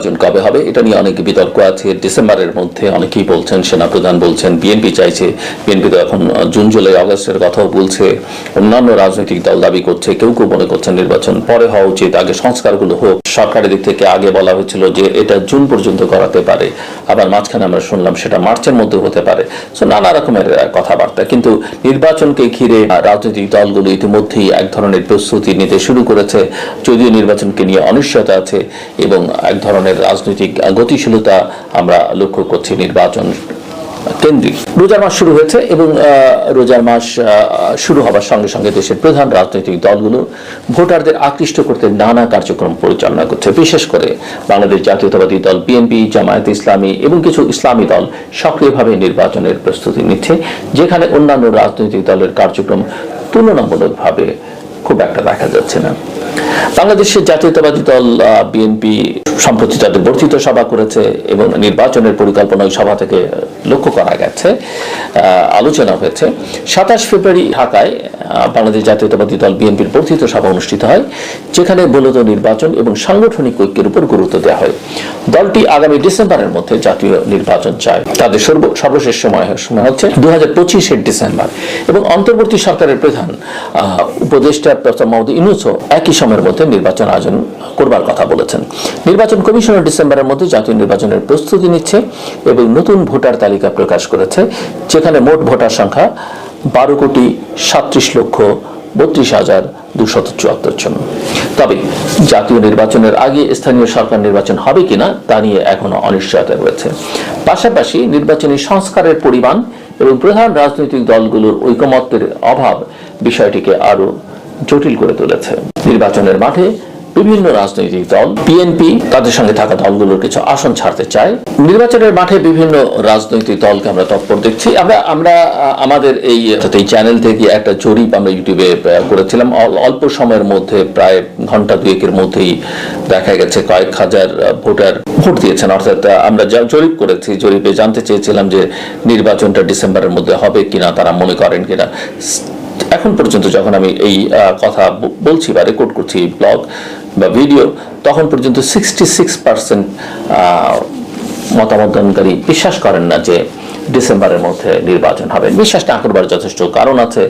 নির্বাচন কবে হবে এটা নিয়ে অনেক বিতর্ক আছে। ডিসেম্বরের মধ্যে অনেকেই বলছেন, সেনাপ্রধান বলছেন, বিএনপি চাইছে। বিএনপি তো এখন জুন, জুলাই আগস্টের কথাও বলছে। অন্যান্য রাজনৈতিক দল দাবি করছে, কেউ কেউ মনে করছেন নির্বাচন পরে হওয়া উচিত। আগে সংস্কারগুলো হোক। সরকারের দিক থেকে আগে বলা হয়েছিল যে এটা জুন পর্যন্ত করাতে পারে। আবার মাঝখানে আমরা শুনলাম সেটা মার্চের মধ্যে হতে পারে। সো নানা রকমের কথাবার্তা। কিন্তু নির্বাচনকে ঘিরে রাজনৈতিক দলগুলো ইতিমধ্যেই এক ধরনের প্রস্তুতি নিতে শুরু করেছে। যদিও নির্বাচনকে নিয়ে অনিশ্চয়তা আছে এবং এক ধরনের রাজনৈতিক আহ, গতিশীলতা আমরা লক্ষ্য করছি নির্বাচন কেন্দ্রিক। রোজার মাস শুরু হয়েছে এবং রোজার মাস শুরু হবার সঙ্গে সঙ্গে দেশের প্রধান রাজনৈতিক দলগুলো ভোটারদের আকৃষ্ট করতে নানা কার্যক্রম পরিচালনা করছে। বিশেষ করে বাংলাদেশ জাতীয়তাবাদী দল বিএনপি জামায়াত ইসলামী এবং কিছু ইসলামী দল সক্রিয়ভাবে নির্বাচনের প্রস্তুতি নিচ্ছে যেখানে অন্যান্য রাজনৈতিক দলের কার্যক্রম তুলনামূলকভাবে খুব একটা দেখা যাচ্ছে না। বাংলাদেশের জাতীয়তাবাদী দল বিএনপি সম্প্রতি তাদের বর্ধিত সভা করেছে এবং নির্বাচনের পরিকল্পনা ওই সভা থেকে লক্ষ্য করা গেছে। আলোচনা হয়েছে। সাতাশ ফেব্রুয়ারি ঢাকায় বাংলাদেশ জাতীয়তাবাদী দল বিএনপির বর্ধিত সভা অনুষ্ঠিত হয়, যেখানে মূলত নির্বাচন এবং সাংগঠনিক ঐক্যের উপর গুরুত্ব দেওয়া হয়। দলটি আগামী ডিসেম্বরের মধ্যে জাতীয় নির্বাচন চায়। তাদের সর্ব- সর্বশেষ সময় সময় হচ্ছে দু হাজার পঁচিশের ডিসেম্বর এবং অন্তর্বর্তী সরকারের প্রধান উপদেষ্টা প্রফেসর মোহাম্মদ ইউনুসও একই সময়ের মধ্যে নির্বাচন আয়োজন করবার কথা বলেছেন। নির্বাচন কমিশনের ডিসেম্বরের মধ্যে জাতীয় নির্বাচনের প্রস্তুতি নিচ্ছে এবং নতুন ভোটার তালিকা প্রকাশ করেছে, যেখানে মোট ভোটার সংখ্যা বারো কোটি সাত্রিশ লক্ষ বত্রিশ হাজার দুশত চুয়াত্তর জন। তবে জাতীয় নির্বাচনের আগে স্থানীয় সরকার নির্বাচন হবে কিনা তা নিয়ে এখনও অনিশ্চয়তা রয়েছে। পাশাপাশি নির্বাচনী সংস্কারের পরিমাণ এবং প্রধান রাজনৈতিক দলগুলোর ঐকমত্যের অভাব বিষয়টিকে আরও জটিল করে তুলেছে। নির্বাচনের মাঠে বিভিন্ন রাজনৈতিক দল বিএনপি তাদের সঙ্গে থাকা দলগুলোর কিছু আসন ছাড়তে চায়। নির্বাচনের মাঠে বিভিন্ন রাজনৈতিক দলকে আমরা তৎপর দেখছি। আমরা আমরা আমাদের এই এই চ্যানেল থেকে একটা জরিপ আমরা ইউটিউবে করেছিলাম। অল্প সময়ের মধ্যে, প্রায় ঘণ্টা দুয়েকের মধ্যেই দেখা গেছে, কয়েক হাজার ভোটার ভোট দিয়েছেন। অর্থাৎ আমরা জরিপ করেছি, জরিপে জানতে চেয়েছিলাম যে নির্বাচনটা ডিসেম্বরের মধ্যে হবে কিনা, তারা মনে করেন কিনা। এখন পর্যন্ত যখন আমি এই কথা বলছি বা রেকর্ড করছি ব্লগ বা ভিডিও তখন পর্যন্ত সিক্সটি সিক্স পার্সেন্ট মতামতদানকারী বিশ্বাস করেন না যে ডিসেম্বরের মধ্যে নির্বাচন হবে। বিশ্বাস না করবার যথেষ্ট কারণ আছে,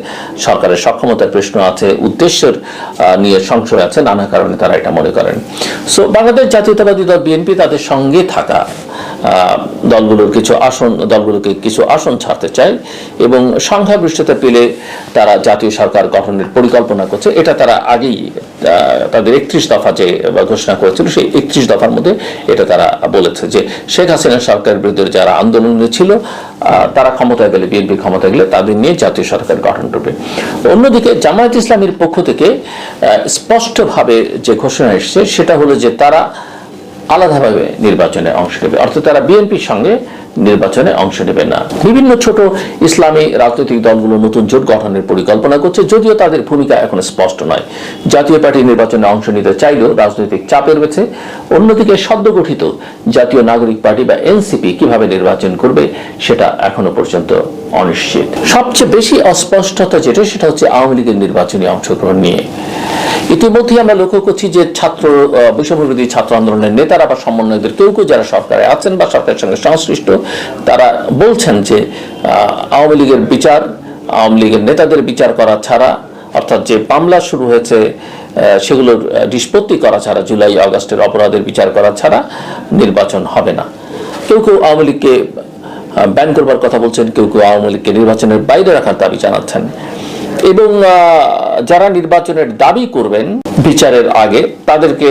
সরকারের সক্ষমতার প্রশ্ন আছে, উদ্দেশ্যের নিয়ে সংশয় আছে, নানা কারণে তারা এটা মনে করেন। সো বাংলাদেশ জাতীয়তাবাদী দল বিএনপি তাদের সঙ্গে থাকা দলগুলোর কিছু আসন, দলগুলোকে কিছু আসন ছাড়তে চায় এবং সংখ্যাগরিষ্ঠতা পেলে তারা জাতীয় সরকার গঠনের পরিকল্পনা করছে। এটা তারা আগেই তাদের একত্রিশ দফা যে ঘোষণা করেছিল, সেই একত্রিশ দফার মধ্যে এটা তারা বলেছে যে শেখ হাসিনা সরকারের বিরুদ্ধে যারা আন্দোলনে ছিল তারা ক্ষমতায় গেলে, বিএনপি ক্ষমতায় গেলে তাদের নিয়ে জাতীয় সরকার গঠন করবে। অন্যদিকে জামায়াত ইসলামের পক্ষ থেকে স্পষ্টভাবে যে ঘোষণা এসেছে, সেটা হলো যে তারা আলাদাভাবে নির্বাচনে অংশ নেবে। অর্থাৎ তারা বিএনপির সঙ্গে নির্বাচনে অংশ নেবে না। বিভিন্ন ছোট ইসলামী রাজনৈতিক দলগুলো নতুন জোট গঠনের পরিকল্পনা করছে, যদিও তাদের ভূমিকা এখন স্পষ্ট নয়। জাতীয় পার্টি নির্বাচনে অংশ নিতে চাইলেও রাজনৈতিক চাপের রয়েছে অন্যদিকে সদ্য গঠিত জাতীয় নাগরিক পার্টি বা এনসিপি কীভাবে নির্বাচন করবে সেটা এখনও পর্যন্ত অনিশ্চিত। সবচেয়ে বেশি অস্পষ্টতা যেটা, সেটা হচ্ছে আওয়ামী লীগের নির্বাচনী অংশগ্রহণ নিয়ে। ইতিমধ্যে আমরা লক্ষ্য করছি যে ছাত্র বৈষম্যবিরোধী ছাত্র আন্দোলনের নেতারা বা সমন্বয়দের কেউ কেউ যারা সরকারে আছেন বা সরকারের সঙ্গে সংশ্লিষ্ট তারা বলছেন যে আওয়ামী লীগের বিচার, আওয়ামী লীগের নেতাদের বিচার করা ছাড়া, অর্থাৎ যে মামলা শুরু হয়েছে সেগুলোর নিষ্পত্তি করা ছাড়া, জুলাই আগস্টের অপরাধের বিচার করা ছাড়া নির্বাচন হবে না। কেউ কেউ আওয়ামী লীগকে ব্যান করবার কথা বলছেন, কেউ কেউ আওয়ামী লীগকে নির্বাচনের বাইরে রাখার দাবি জানাচ্ছেন। এবং যারা নির্বাচনের দাবি করবেন বিচারের আগে তাদেরকে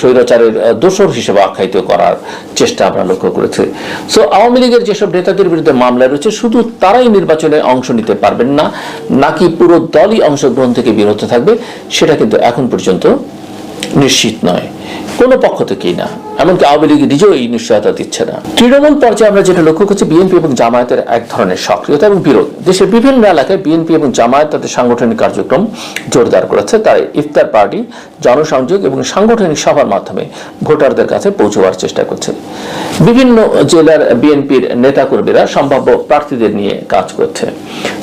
স্বৈরাচারের দোষর হিসেবে আখ্যায়িত করার চেষ্টা আমরা লক্ষ্য করেছি। সো আওয়ামী লীগের যেসব নেতাদের বিরুদ্ধে মামলা রয়েছে, শুধু তারাই নির্বাচনে অংশ নিতে পারবেন না, নাকি পুরো দলই অংশগ্রহণ থেকে বিরত থাকবে, সেটা কিন্তু এখন পর্যন্ত নিশ্চিত নয়। কোনো পক্ষ থেকেই না। এমনকি আওয়ামী লীগ নিজেও এই নিশ্চয়তা দিচ্ছে না। তৃণমূল পর্যায়ে আমরা যেটা লক্ষ্য করছি, বিএনপি এবং জামায়াতের এক ধরনের সক্রিয়তা এবং বিরোধ। দেশের বিভিন্ন এলাকায় বিএনপি এবং জামায়াত তাদের সাংগঠনিক কার্যক্রম জোরদার করেছে। তাই ইফতার পার্টি, জনসংযোগ এবং সাংগঠনিক সভার মাধ্যমে ভোটারদের কাছে পৌঁছবার চেষ্টা করছে। বিভিন্ন জেলার বিএনপির নেতাকর্মীরা সম্ভাব্য প্রার্থীদের নিয়ে কাজ করছে।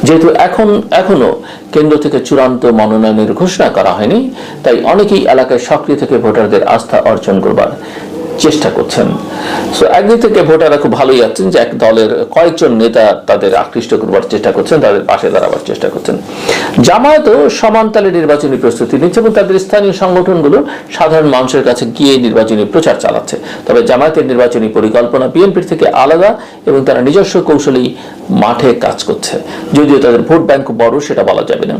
যেহেতু এখন, এখনও কেন্দ্র থেকে চূড়ান্ত মনোনয়নের ঘোষণা করা হয়নি, তাই অনেকেই এলাকায় সক্রিয় থেকে ভোটারদের আস্থা অর্জন করবার। চেষ্টা করছেন। সো একদিক থেকে ভোটাররা খুব ভালোই আছেন যে এক দলের কয়েকজন নেতা তাদের আকৃষ্ট করবার চেষ্টা করছেন, তাদের পাশে দাঁড়াবার চেষ্টা করছেন। জামায়াতও সমান তালে নির্বাচনী প্রস্তুতি নিচ্ছে এবং তাদের স্থানীয় সংগঠনগুলো সাধারণ মানুষের কাছে গিয়ে নির্বাচনী প্রচার চালাচ্ছে। তবে জামায়াতের নির্বাচনী পরিকল্পনা বিএনপির থেকে আলাদা এবং তারা নিজস্ব কৌশলী মাঠে কাজ করছে। যদিও তাদের ভোট ব্যাংক বড়, সেটা বলা যাবে না।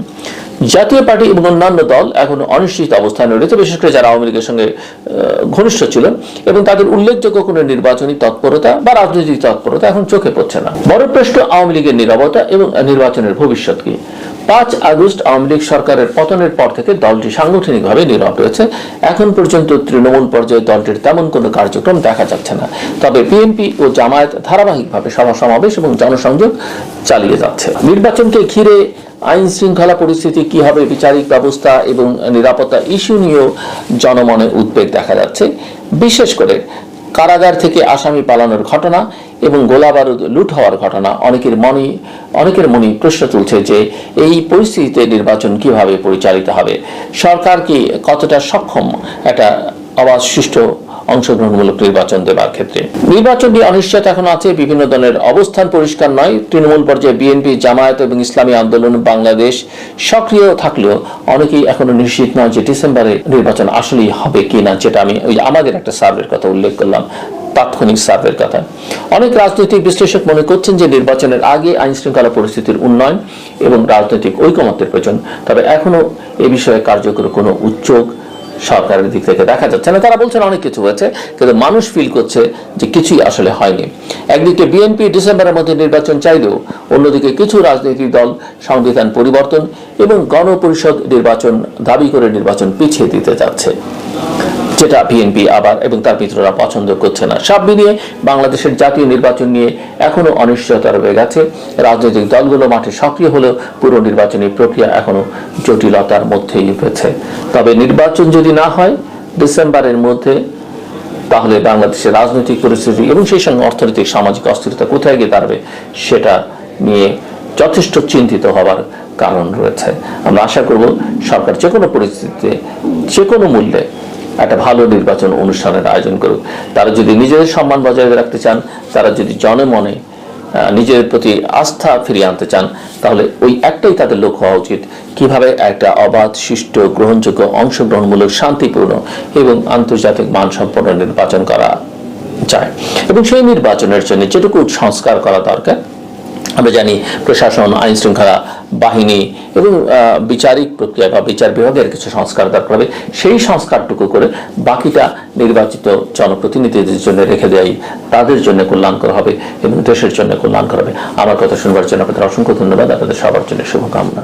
জাতীয় পার্টি এবং অন্যান্য দল এখন অনিশ্চিত অবস্থানে রয়েছে, বিশেষ করে যারা আওয়ামী লীগের সঙ্গে ঘনিষ্ঠ ছিল এবং তাদের উল্লেখযোগ্য কোনো নির্বাচনী তৎপরতা বা রাজনৈতিক তৎপরতা এখন চোখে পড়ছে না। বড় প্রশ্ন আওয়ামী লীগের নিরবতা এবং নির্বাচনের ভবিষ্যৎ কি? পাঁচ আগস্ট আওয়ামী লীগ সরকারের পতনের পর থেকে দলটি সাংগঠনিকভাবে নীরব রয়েছে। এখন পর্যন্ত তৃণমূল পর্যায়ে দলটির তেমন কোনো কার্যক্রম দেখা যাচ্ছে না। তবে বিএনপি ও জামায়াত ধারাবাহিকভাবে সভা সমাবেশ এবং জনসংযোগ চালিয়ে যাচ্ছে। নির্বাচনকে ঘিরে আইন শৃঙ্খলা পরিস্থিতি, কি হবে বিচারিক ব্যবস্থা এবং নিরাপত্তা ইস্যু নিয়েও জনমনে উদ্বেগ দেখা যাচ্ছে। বিশেষ করে কারাগার থেকে আসামি পালানোর ঘটনা এবং গোলাবারুদ লুট হওয়ার ঘটনা, অনেকের মনে অনেকের মনে প্রশ্ন তুলছে যে এই পরিস্থিতিতে নির্বাচন কীভাবে পরিচালিত হবে? সরকার কি কতটা সক্ষম একটা অবাধ সুষ্ঠু অংশগ্রহণমূলক নির্বাচন দেবার ক্ষেত্রে? নির্বাচন নিয়ে অনিশ্চয়তা এখন আছে, বিভিন্ন দলের অবস্থান পরিষ্কার নয়। তৃণমূল পর্যায়ে বিএনপি, জামায়াত এবং ইসলামী আন্দোলন বাংলাদেশ সক্রিয় থাকলেও অনেকেই এখনও নিশ্চিত নয় যে ডিসেম্বরে নির্বাচন আসলেই হবে কিনা, যেটা আমি ওই আমাদের একটা সার্ভের কথা উল্লেখ করলাম। তাৎক্ষণিক সার্ভের কথা। অনেক রাজনৈতিক বিশ্লেষক মনে করছেন যে নির্বাচনের আগে আইন শৃঙ্খলা পরিস্থিতির উন্নয়ন এবং রাজনৈতিক ঐকমত্যের প্রয়োজন তবে এখনও এ বিষয়ে কার্যকর কোনো উদ্যোগ সরকারের দিক থেকে দেখা যাচ্ছে না। তারা বলছেন অনেক কিছু হয়েছে, কিন্তু মানুষ ফিল করছে যে কিছুই আসলে হয়নি। একদিকে বিএনপি ডিসেম্বরের মধ্যে নির্বাচন চাইলেও অন্যদিকে কিছু রাজনৈতিক দল সংবিধান পরিবর্তন এবং গণপরিষদ নির্বাচন দাবি করে নির্বাচন পিছিয়ে দিতে যাচ্ছে। যেটা বিএনপি আবার এবং তার মিত্ররা পছন্দ করছে না। সব মিলিয়ে বাংলাদেশের জাতীয় নির্বাচন নিয়ে এখনও অনিশ্চয়তা রয়ে গেছে। রাজনৈতিক দলগুলো মাঠে সক্রিয় হলেও পুরো নির্বাচনী প্রক্রিয়া এখনও জটিলতার মধ্যেই রয়েছে। তবে নির্বাচন যদি না হয়, ডিসেম্বরের মধ্যে তাহলে বাংলাদেশের রাজনৈতিক পরিস্থিতি এবং সেই সঙ্গে অর্থনৈতিক সামাজিক অস্থিরতা কোথায় গিয়ে দাঁড়াবে, সেটা নিয়ে যথেষ্ট চিন্তিত হবার কারণ রয়েছে। আমরা আশা করব সরকার যে কোনো পরিস্থিতিতে যে কোনো মূল্যে একটা ভালো নির্বাচন অনুষ্ঠানের আয়োজন করুক। তারা যদি নিজেদের সম্মান বজায় রাখতে চান, তারা যদি জনমনে নিজের প্রতি আস্থা ফিরিয়ে আনতে চান, তাহলে ওই একটাই তাদের লক্ষ্য হওয়া উচিত। কীভাবে একটা অবাধ সুষ্ঠু গ্রহণযোগ্য, অংশগ্রহণমূলক, শান্তিপূর্ণ এবং আন্তর্জাতিক মানসম্পন্ন নির্বাচন করা যায়। এবং সেই নির্বাচনের জন্য যেটুকু সংস্কার করা দরকার আমরা জানি প্রশাসন আইন শৃঙ্খলা বাহিনী এবং বিচারিক প্রক্রিয়া বা বিচার বিভাগের কিছু সংস্কার দরকার হবে। সেই সংস্কারটুকু করে বাকিটা নির্বাচিত জনপ্রতিনিধিদের জন্য রেখে দেয় তাদের জন্য কল্যাণকর হবে এবং দেশের জন্য কল্যাণকর হবে। আমার কথা শুনবার জন্য আপনাদের অসংখ্য ধন্যবাদ। আপনাদের সবার জন্য শুভকামনা।